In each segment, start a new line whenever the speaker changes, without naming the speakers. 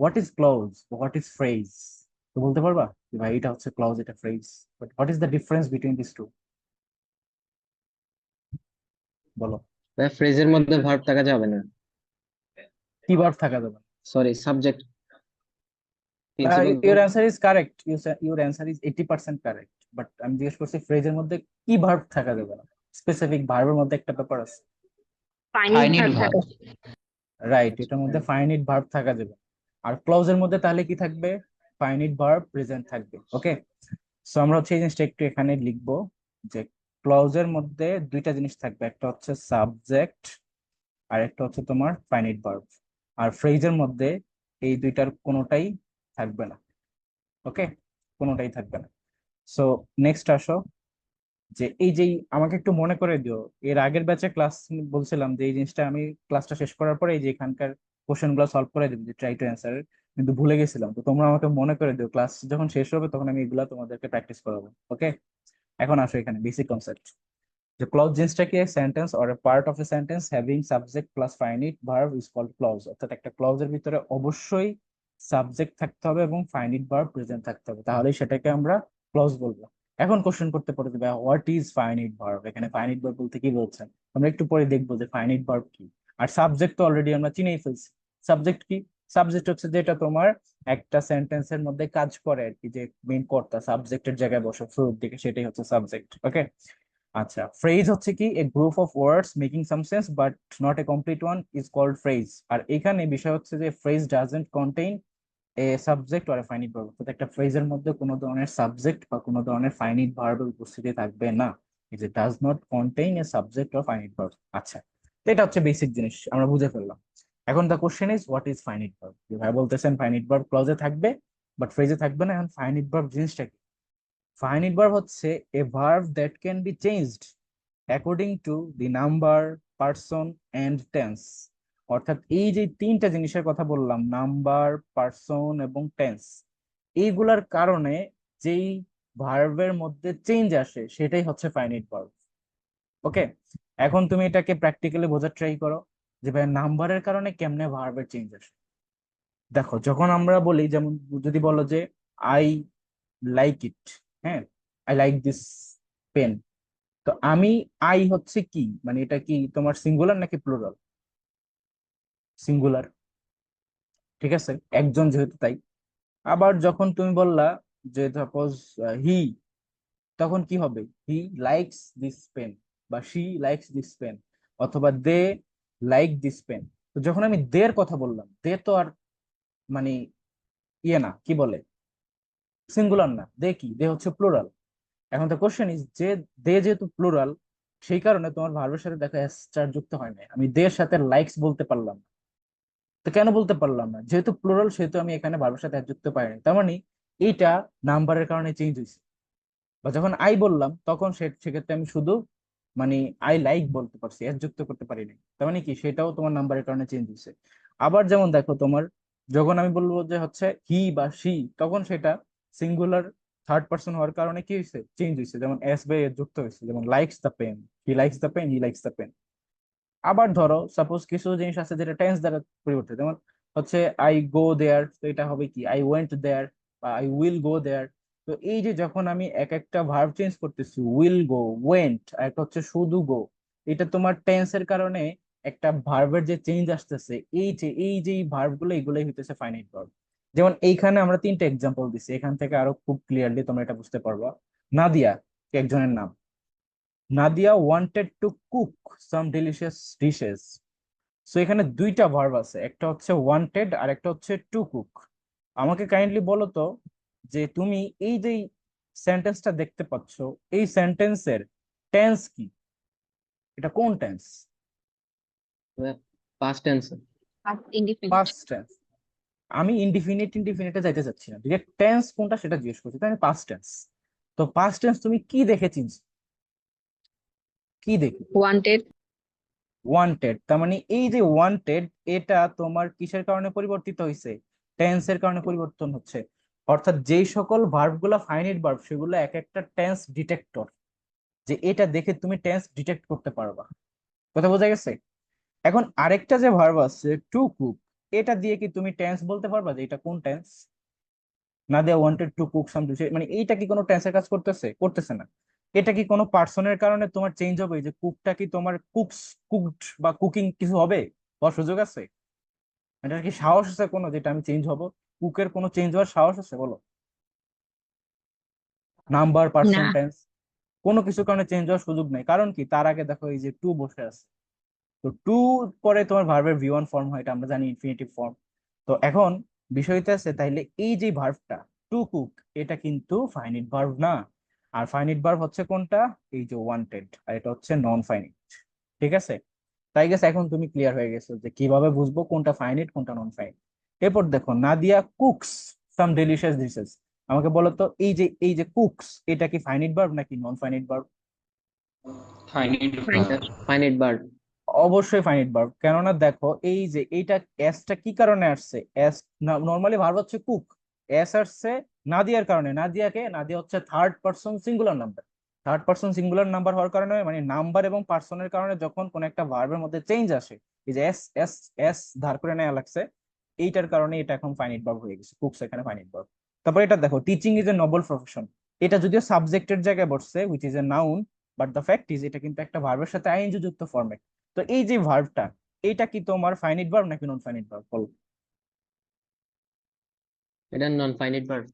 What is clause what is phrase তো বলতে পারবা? যে ভাই এটা হচ্ছে ক্লজ এটা phrase but what is the difference between this two বলো।
ভাই ফ্রেজের মধ্যে ভার্ব থাকা যাবে না।
কি ভার্ব থাকা যাবে?
Sorry subject
your answer is correct your answer is eighty percent correct but আমি জিজ্ঞেস করছি ফ্রেজের মধ্যে কি ভার্ব থাকা যাবে না? স্পেসিফিক ভার্বের মধ্যে একটা ব্যাপার আছে. রাইট এটার মধ্যে ফাইনিট ভার্ব থাকা যাবে আর ক্লজের মধ্যে তাহলে কি থাকবে? ফাইনিট ভার্ব প্রেজেন্ট থাকবে ওকে সো আমরা হচ্ছে এই জিনিসটা একটু এখানে লিখব যে ক্লজের মধ্যে দুইটা জিনিস থাকবে, একটা হচ্ছে সাবজেক্ট আর একটা হচ্ছে তোমার ফাইনিট ভার্ব আর ফ্রেজের মধ্যে এই দুইটার কোনোটাই থাকবে না ওকে কোনোটাই থাকবে না। সো নেক্সট আসো, যে এই যে আমাকে একটু মনে করে দিও, এর আগের ব্যাচে ক্লাস বলছিলাম যে এই জিনিসটা আমি ক্লাসটা শেষ করার পরে এই যে এখানকার কোশ্চেনগুলো সলভ করে দেবো ট্রাই টু অ্যান্সার কিন্তু ভুলে গেছিলাম, তো তোমরা আমাকে মনে করে দিও ক্লাস যখন শেষ হবে তখন আমি এগুলা তোমাদেরকে প্র্যাকটিস করাবো ওকে এখন আসো এখানে বেসিক কনসেপ্ট যে ক্লজ জিনিসটা কি? Sentence or a part of a sentence having subject plus finite verb is called clause অর্থাৎ একটা ক্লজের ভিতরে অবশ্যই সাবজেক্ট থাকতে হবে এবং ফাইনিট ভার্ব প্রেজেন্ট থাকতে হবে। তাহলেই সেটাকে আমরা ক্লজ বলব। এখন কোশ্চেন করতে পারো যে হোয়াট ইজ ফাইনিট ভার্ব এখানে ফাইনিট ভার্ব বলতে কি বলছেন আমরা একটু পরে দেখব যে ফাইনিট ভার্ব কি। আর সাবজেক্ট তো অলরেডি আমরা চিনেই ফেলছি। সাবজেক্ট কি? সাবজেক্ট হচ্ছে যেটা তোমার একটা সেন্টেন্সের মধ্যে কাজ করে আর কি, যে মেইন কর্তা সাবজেক্টের জায়গায় বসে, শুরুর দিকে সেটাই হচ্ছে সাবজেক্ট ওকে আচ্ছা ফ্রেজ হচ্ছে কি a group of words making some sense but not a complete one is called phrase আর এখানে বিষয় হচ্ছে যে phrase doesn't contain a subject a finite verb অর্থাৎ একটা ফ্রেজের মধ্যে কোনো ধরনের সাবজেক্ট বা কোনো ধরনের ফাইনিট ভার্বের উপস্থিতি থাকবে না। Is does not contain a subject or finite verb আচ্ছা এটা হচ্ছে বেসিক জিনিস, আমরা বুঝে ফেললাম। এখন the question is what is finite verb ভাই বলতেছেন ফাইনিট ভার্ব ক্লজে থাকবে বাট ফ্রেজে থাকবে না, এখন ফাইনিট ভার্ব জিনিসটা কি? ফাইনিট ভার্ব হচ্ছে a verb that can be changed according to the number person and tense অর্থাৎ এই যে তিনটা জিনিসের কথা বললাম নাম্বার পারসন এবং টেন্স এইগুলার কারণে যেই ভার্বের মধ্যে চেঞ্জ আসে, সেটাই হচ্ছে ফাইনিট ভার্ব ওকে এখন তুমি এটাকে প্র্যাকটিক্যালি বোঝার ট্রাই করো। যে ভাই নাম্বারের কারণে কেমনে ভার্বের চেঞ্জ আসে? দেখো, যখন আমরা বলি, যেমন যদি বলো যে আই লাইক ইট হ্যাঁ? আই লাইক দিস পেন তো আমি আই হচ্ছে কি? মানে এটা কি তোমার সিঙ্গুলার নাকি প্লুরাল সিঙ্গুলার ঠিক আছে? একজন যেহেতু তাই। আবার যখন তুমি বললা যে সাপোজ হি তখন কি হবে? হি লাইকস দিস পেন বা শি লাইকস দিস পেন অথবা দে লাইক দিস পেন তো যখন আমি দের কথা বললাম দে তো আর মানে ইয়ে না, কি বলে? সিঙ্গুলার না, দে কি? দে হচ্ছে প্লুরাল এখন তো কোশ্চেন ইজ যে দে যেহেতু প্লুরাল সেই কারণে তোমার ভার্বের সাথে দেখা চার যুক্ত হয় না আমি দের সাথে লাইকস বলতে পারলাম না। তো কেন বলতে পারলাম না? যেহেতু প্লুরাল সেহেতু আমি এখানে ভার্বের সাথে যুক্ত পাইনি। তার মানে এইটা নাম্বারের কারণে চেঞ্জ হয়েছে বা যখন আই বললাম, তখন সে সেক্ষেত্রে আমি শুধু মানে আই লাইক বলতে পারছি এর যুক্ত করতে পারিনি তার মানে কি? সেটাও তোমার নাম্বারের কারণে চেঞ্জ হয়েছে। আবার যেমন দেখো তোমার, যখন আমি বলব যে হচ্ছে হি বা সি তখন সেটা সিঙ্গুলার থার্ড পার্সন হওয়ার কারণে কি হয়েছে? চেঞ্জ হয়েছে। যেমন এস বাই এর যুক্ত হয়েছে। যেমন likes the pen he likes the pen he likes the pen আবার ধরো সাপোজ কিছু জিনিস আছে যেটা টেন্স দ্বারা পরিবর্তিত। যেমন হচ্ছে আই গো দেয়ার তো এটা হবে কি? আই ওয়েন্ট দেয়ার বা আই উইল গো দেয়ার তো এই যে যখন আমি এক একটা ভার্ব চেঞ্জ করতেছি উইল গো ওয়েন্ট আর একটা হচ্ছে শুধু গো এটা তোমার টেন্সের কারণে একটা ভার্বের যে চেঞ্জ আসতেছে, এই যে এই যে ভার্বগুলো, এগুলোই হইতেছে ফাইনাইট ভার্ব যেমন এইখানে আমরা তিনটা এক্সাম্পল দিছি, এখান থেকে আরও খুব ক্লিয়ারলি তোমরা এটা বুঝতে পারবা। নাদিয়া একজনের নাম? Nadia wanted to cook some delicious dishes so এখানে দুইটা ভার্ব আছে, একটা হচ্ছে ওয়ান্টেড আর একটা হচ্ছে টু কুক আমাকে কাইন্ডলি বলো তো যে তুমি এই যে সেন্টেন্সটা দেখতে পাচ্ছ এই সেন্টেন্সের টেন্স কি? এটা কোন tense
past tense
past tense আমি ইনডিফিনিট ইনডিফিনিটে যাইতে চাচ্ছি না। ঠিক আছে টেন্স কোনটা সেটা জিজ্ঞেস করছি। তাই পাস্ট টেন্স তো পাস্ট টেন্স তুমি কি দেখে চিনছো কি দেখে?
ওয়ান্টেড
ওয়ান্টেড তার মানে এই যে ওয়ান্টেড এটা তোমার কিসের কারণে পরিবর্তিত হয়েছে টেন্সের কারণে পরিবর্তন হচ্ছে। অর্থাৎ যেই সকল ভার্বগুলা ফাইনিট ভার্ব সেগুলো এক একটা টেন্স ডিটেক্টর যে এটা দেখে তুমি টেন্স ডিটেক্ট করতে পারবা। কথা বোঝা গেছে? এখন আরেকটা যে ভার্ব আছে টু কুক এটা দিয়ে কি তুমি টেন্স বলতে পারবা যে এটা কোন টেন্স না they wanted to cook some মানে এইটা কি কোনো টেন্সের কাজ করতেছে? করতেছে না। এটা কি কোনো পার্সনের কারণে তোমার চেঞ্জ হবে? যে কুকটা কি তোমার কুকস কুকড বা কুকিং কিছু হবে? হওয়ার সুযোগ আছে? এটার কি সাহস আছে কোনো যেটা আমি চেঞ্জ হব? কুকের কোনো চেঞ্জ হওয়ার সাহস আছে বলো? নাম্বার পার্সন টেন্স কোনো কিছু কারণে চেঞ্জ হওয়ার সুযোগ নেই। কারণ কি? তার আগে দেখো এই যে টু বসে আছে। তো টু পরে তোমার ভার্বের ভি ওয়ান ফর্ম হয় এটা আমরা জানি ইনফিনিটিভ ফর্ম তো এখন বিষয়টা আছে তাইলে এই যে ভার্ভটা টু কুক এটা কিন্তু ফাইনিট ভার্ভ না। আর ফাইনিট ভার্ভ হচ্ছে কোনটা? এই যে ওয়ান্টেড আর এটা হচ্ছে নন ফাইনিট ঠিক আছে? তাই গেছে এখন তুমি ক্লিয়ার হয়ে গেছো যে কীভাবে বুঝব কোনটা ফাইনিট কোনটা নন ফাইনিট এরপর দেখো Nadia cooks some delicious dishes আমাকে বলো তো এই যে এই যে কুকস এটা কি ফাইনিট ভার্ব নাকি non finite verb
finite verb
অবশ্যই ফাইনিট ভার্ব কেননা দেখো এই যে এইটা এসটা কি কারণে আসছে? এস নরমালি ভার্ব হচ্ছে কুক এস আসছে নাদিয়ার কারণে। নাদিয়াকে নাদিয়া হচ্ছে third person singular number third person singular number হওয়ার কারণে মানে নাম্বার এবং পার্সনের কারণে যখন কোন একটা ভার্বের মধ্যে চেঞ্জ আসে এই যে এস এস এস ধার করে নেওয়া লাগছে এইটার কারণে এটা এখন ফাইনিট ভার্ব হয়ে গেছে। কুকস এখানে ফাইনিট ভার্ব তারপর এটা দেখো teaching is a noble profession এটা যদিও সাবজেক্টের জায়গায় বসছে which is a noun but the fact is এটা কিন্তু একটা ভার্বের সাথে আইএনজি যুক্ত ফর্মেট তো এই যে ভার্বটা এটা কি তোমার ফাইনিট ভার্ব নাকি নন ফাইনিট ভার্ব বলো।
এটা নন ফাইনাইট ভার্ব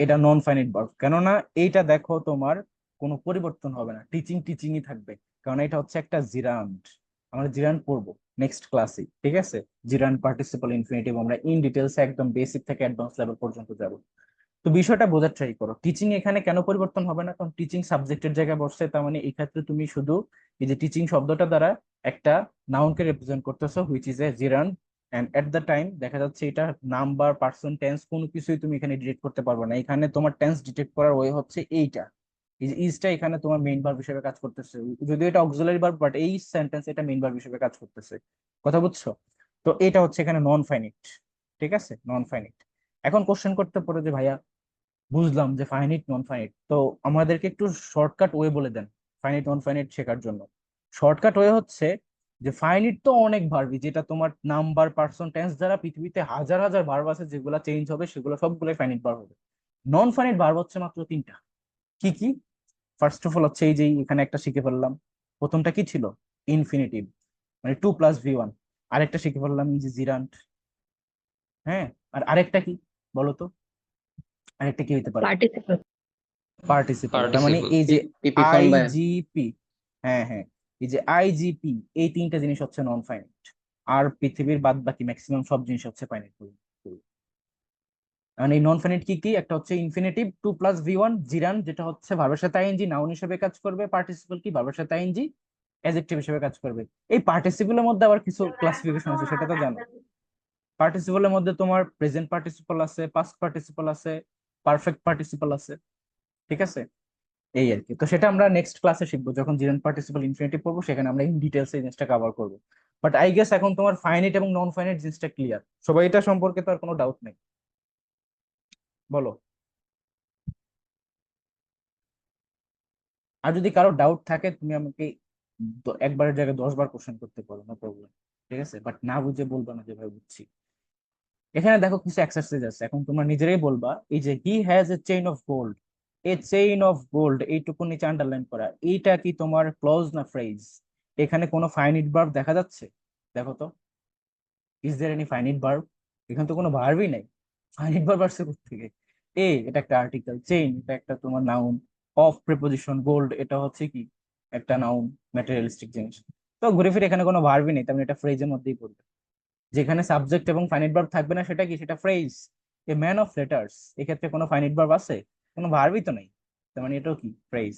এটা নন ফাইনিট ভার্ব কেননা এইটা দেখো তোমার কোনো পরিবর্তন হবে না। টিচিং টিচিংই থাকবে। কারণ এটা হচ্ছে একটা জিরান্ড আমরা জিরান্ড পড়ব। নেক্সট ক্লাসে ঠিক আছে? জিরান্ড পার্টিসিপাল ইনফিনিটিভ আমরা ইন ডিটেলস একদম বেসিক থেকে অ্যাডভান্স লেভেল পর্যন্ত যাব। তো বিষয়টা বোঝার ট্রাই করো। টিচিং এখানে কেন পরিবর্তন হবে না? কারণ টিচিং সাবজেক্টের জায়গায় বসছে, তার মানে এই ক্ষেত্রে তুমি শুধু এই যে টিচিং শব্দটা দ্বারা একটা নাউনকে রিপ্রেজেন্ট করতেছো which is a gerund and at the time দেখা যাচ্ছে এটা নাম্বার পার্সন টেন্স কোনো কিছুই তুমি এখানে ডিটেক্ট করতে পারবে না। এখানে তোমার টেন্স ডিটেক্ট করার ওয়ে হচ্ছে এইটা। ইজটা এখানে তোমার মেইন ভার্ব হিসেবে কাজ করতেছে। যদিও এটা অক্সিলারি ভার্ব বাট এই সেন্টেন্স এটা মেইন ভার্ব হিসেবে কাজ করতেছে। কথা বুঝছ? তো এটা হচ্ছে এখানে নন ফাইনিট ঠিক আছে? নন ফাইনিট এখন কোশ্চেন করতে পারো যে, ভাইয়া, বুঝলাম যে ফাইনিট নন ফাইনিট তো আমাদেরকে একটু শর্টকাট ওয়ে বলে দেন ফাইনিট নন ফাইনিট শেখার জন্য। শর্টকাট ওয়ে হচ্ছে যে ফাইনিট তো অনেক ভার্বই যেটা তোমার নাম্বার পার্সন টেন্স দ্বারা পৃথিবীতে হাজার হাজার ভার্ব আছে, যেগুলো চেঞ্জ হবে, সেগুলো সবগুলোই ফাইনিট ভার্ব হবে। নন ফাইনিট ভার্ব হচ্ছে মাত্র তিনটা। কি কি? ফার্স্ট অফ অল হচ্ছে এই যে এখানে একটা শিখে ফেললাম। প্রথমটা কি ছিল? ইনফিনিটিভ মানে টু প্লাস ভি ওয়ান আরেকটা শিখে ফেললাম এই যে জিরান্ট হ্যাঁ আর আরেকটা কি বলো তো আরেকটা কি হইতে পারে? তার মানে এই যে আইজিপি হ্যাঁ হ্যাঁ। এই যে আইজিপি এই তিনটা জিনিস হচ্ছে নন ফাইনাইট আর পৃথিবীর বাদ বাকি ম্যাক্সিমাম সব জিনিস হচ্ছে ফাইনাইট মানে এই নন ফাইনাইট কি কি? একটা হচ্ছে infinitive to plus V one gerund যেটা হচ্ছে ভার্বের সাথে আইএনজি নাউন হিসেবে কাজ করবে পার্টিসিপল কি? ভার্বের সাথে আইএনজি অ্যাডজেক্টিভ হিসেবে কাজ করবে। এই পার্টিসিপলের মধ্যে আবার কিছু ক্লাসিফিকেশন আছে, সেটা তো জানো। পার্টিসিপলের মধ্যে তোমার প্রেজেন্ট পার্টিসিপল আছে পাস্ট পার্টিসিপল আছে পারফেক্ট পার্টিসিপল আছে, ঠিক আছে? এই আর কি। তো সেটা আমরা নেক্সট ক্লাসে শিখব, যখন জিরান পার্টিসিপল ইনফিনিটিভ পড়ব, সেখানে আমরা ইন ডিটেলস এই জিনিসটা কভার করব। বাট আই গেস এখন তোমার ফাইনাইট এবং নন ফাইনাইট জিনিসটা ক্লিয়ার সবাই এটা সম্পর্কে তো আর কোনো ডাউট নেই। বলো। আর যদি কারও ডাউট থাকে, তুমি আমাকে একবারের জায়গায় দশ বার কোশ্চেন করতে পারো নো প্রবলেম ঠিক আছে? বাট না বুঝে বলবা না যে ভাই বুঝছি। এখানে দেখো কিছু এক্সারসাইজ আছে। এখন তোমরা নিজেরাই বলবা, এই যে he has a chain of gold a chain of gold এইটুকু নিচে আন্ডারলাইন করা, এইটা কি তোমার ক্লজ না ফ্রেজ এখানে কোনো ফাইনিট ভার্ব দেখা যাচ্ছে? দেখো তো। Is there any finite verb এখানে তো কোনো ভার্বই নাই। ফাইনিট ভার্ব আসছে থেকে এ এটা একটা আর্টিকেল চেইন এটা একটা তোমার নাউন অফ প্রিপোজিশন গোল্ড এটা হচ্ছে কি? একটা নাউন ম্যাটেরিয়ালিস্টিক জিনিস। তো ঘুরে ফিরে এখানে কোনো ভার্বই নেই, তার মানে এটা ফ্রেজের মধ্যেই পড়বে। যেখানে সাবজেক্ট এবং ফাইনিট ভার্ব থাকবে না, সেটা কি? সেটা phrase a man of letters এক্ষেত্রে কোনো ফাইনিট ভার্ব আছে? কোনো ভার্বই তো নেই। তার মানে এটাও কি? ফ্রেজ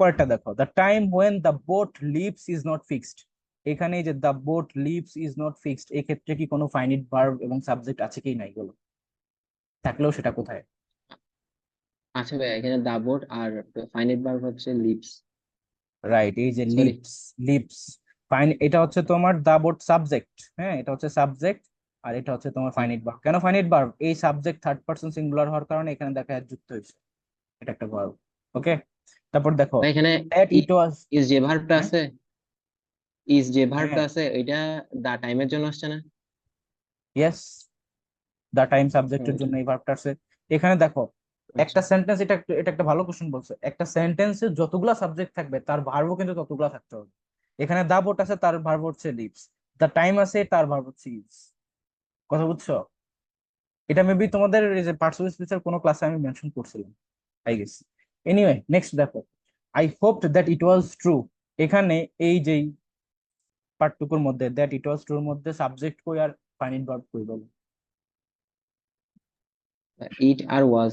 পরেরটা দেখো the time when the boat leaves is not fixed এখানে যে the boat leaves is not fixed এক্ষেত্রে কি কোনো ফাইনিট ভার্ব এবং সাবজেক্ট আছে কি নাই বলো? থাকলেও সেটা কোথায়?
আচ্ছা ভাই এখানে দাবট আর ফাইনাইট ভার্ব হচ্ছে লিপস
রাইট এই যে. লিপস লিপস ফাইন এটা হচ্ছে তোমার দা বোর্ড সাবজেক্ট হ্যাঁ? এটা হচ্ছে সাবজেক্ট আর এটা হচ্ছে তোমার ফাইনিট ভার্ব কেন ফাইনিট ভার্ব এই সাবজেক্ট থার্ড পারসন সিঙ্গুলার হওয়ার কারণে এখানে দেখা যায় যুক্ত হয়েছে। এটা একটা ভার্ব ওকে তারপর দেখো
এখানে
দ্যাট ইট ওয়াজ
ইজ যে ভার্বটা
হ্যাঁ?
আছে ইজ যে ভার্বটা
হ্যাঁ।
আছে এটা দা টাইমের জন্য আসছে না?
ইয়েস দা টাইম সাবজেক্টের। জন্য এই ভার্বটা আছে। এখানে দেখো একটা সেন্টেন্স এটা এটা একটা ভালো কোশ্চেন বলছে। একটা সেন্টেন্সে যতগুলা সাবজেক্ট থাকবে তার ভার্বও কিন্তু ততগুলা থাকতে হবে। এখানে দা বোট আছে তার ভার্ব হচ্ছে লিভস দা টাইম আছে তার ভার্ব হচ্ছে ইজ কথা বুঝছ? এটা মেবি তোমাদের এই যে পার্টস অফ স্পিচের কোনো ক্লাসে আমি মেনশন করছিলাম আই গেস এনিওয়ে নেক্সট দেখো। I hoped that it was true এখানে এই যেই পার্টটুকুর মধ্যে দ্যাট ইট ওয়াজ ট্রুর মধ্যে সাবজেক্ট কই আর ফাইনিট ভার্ব কই বলো?
ইট আর ওয়াজ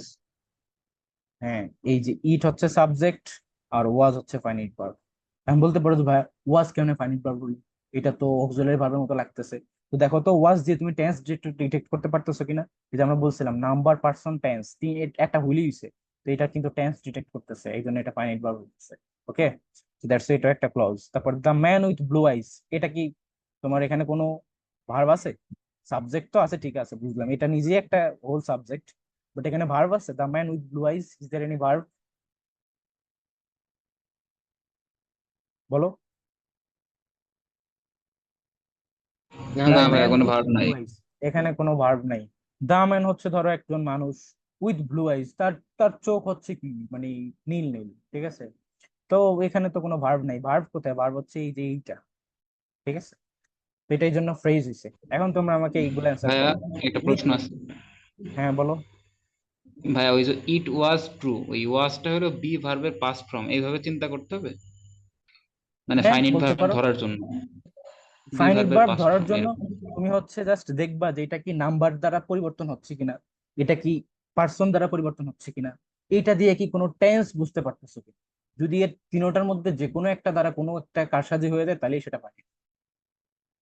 হ্যাঁ এই যে ইট হচ্ছে সাবজেক্ট আর ওয়াজ হচ্ছে ফাইনিট ভার্ব আমি বলতে পারো ভাই ওয়াজ কেমনে ফাইনিট ভার্ব বলি এটা তো অক্সিলারি ভার্বের মতো লাগতেছে। তো দেখো তো ওয়াজ দিয়ে তুমি টেন্স ডিটেক্ট করতে পারতেছো কিনা? এই যে আমরা বলছিলাম নাম্বার পার্সন টেন্স একটা হুইলি হইছে। তো এটা কিন্তু টেন্স ডিটেক্ট করতেছে, এই জন্য এটা ফাইনিট ভার্ব হচ্ছে ওকে দ্যাটস এটা একটা ক্লজ তারপর the man with blue eyes এটা কি তোমার এখানে কোনো ভার্ব আছে? সাবজেক্ট তো আছে ঠিক আছে বুঝলাম। এটা নিজেই একটা হোল সাবজেক্ট বাট এখানে ভার্ব আছে। The man with blue eyes is there any verb বলো।
না
না
man
কোনো
blue
নাই।
এখানে কোনো ভার্ব নাই। দা ম্যান হচ্ছে ধরো একজন মানুষ উইথ ব্লু আইস তার তার চোখ হচ্ছে কি মানে নীল নীল ঠিক আছে? তো এখানে তো কোনো ভার্ব নাই। ভার্ব কোথায়? ভার্ব হচ্ছে এই যে এইটা ঠিক আছে? এটাই জন্য ফ্রেজ হইছে। এখন তোমরা আমাকে এইগুলো অ্যান্সার
একটা প্রশ্ন আছে।
হ্যাঁ বলো।
ভাইয়া ওই যে ইট ওয়াজ ট্রু ওই ওয়াজটা হলো বি ভার্বের পাস্ট ফর্ম এইভাবে চিন্তা করতে হবে? মানে
হ্যাঁ,
ফাইনিট ভার্ব ধরার জন্য। be
ফাইনিট ভার্ব ধরার জন্য তুমি হচ্ছে জাস্ট দেখবা যে এটা কি নাম্বার দ্বারা পরিবর্তন হচ্ছে কিনা এটা কি পার্সন দ্বারা পরিবর্তন হচ্ছে কিনা। এটা দিয়ে কি কোনো টেন্স বুঝতে পারতেছো কি যদি এর তিনোটার মধ্যে যে কোনো একটা দ্বারা কোনো একটা কারসাজি হয়ে যায় তাহলেই সেটা পারে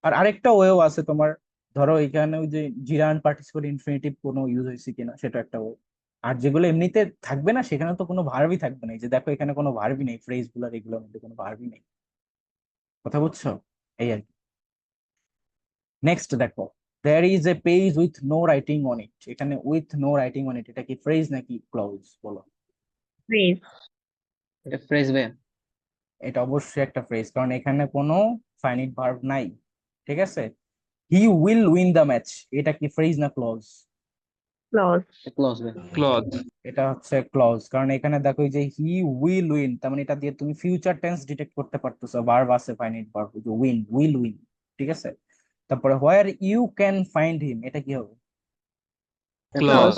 আর আরেকটা ওয়েও আছে তোমার ধরো এখানে ওই যে জিরান পার্টিসিপেট ইনফিনিটিভ কোনো ইউজ হয়েছে কিনা সেটা একটা ওয়ে। আর যেগুলো এমনিতে থাকবে না সেখানে তো কোনো ভার্বই থাকবে না। যে দেখো এখানে কোনো ভার্বই নেই ফ্রেজগুলার এগুলোর মধ্যে কোনো ভার্বই নেই। কথা বুঝছ? এই আর কি। নেক্সট দেখো there is a page with no writing on it এখানে with no writing on it এটা কি ফ্রেজ নাকি ক্লজ বলো।
Phrase.
এটা ফ্রেজ
এটা অবশ্যই একটা ফ্রেজ কারণ এখানে কোনো ফাইনিট ভার্ব নাই। ঠিক আছে? He will win the match এটা কি ফ্রেজ না ক্লজ এটা হচ্ছে ক্লজ কারণ এখানে দেখো যে হি উইল উইন তার মানে এটা দিয়ে তুমি ফিউচার টেন্স ডিটেক্ট করতে পারতেছো। ভার্ব আছে ফাইনিট ভার্ব যে উইন উইল উইন ঠিক আছে? তারপরে where you can find him এটা কি হবে?
ক্লজ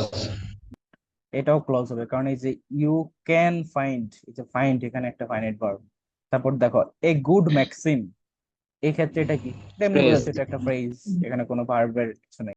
এটাও ক্লজ হবে। কারণ এই যে ইউ ক্যান ফাইন্ড এই যে ফাইন্ড এখানে একটা ফাইনাইট ভার্ব তারপর দেখো এ গুড ম্যাক্সিম এই ক্ষেত্রে এটা কি. এটা একটা ফ্রেজ এখানে কোনো ভার্বের কিছু নেই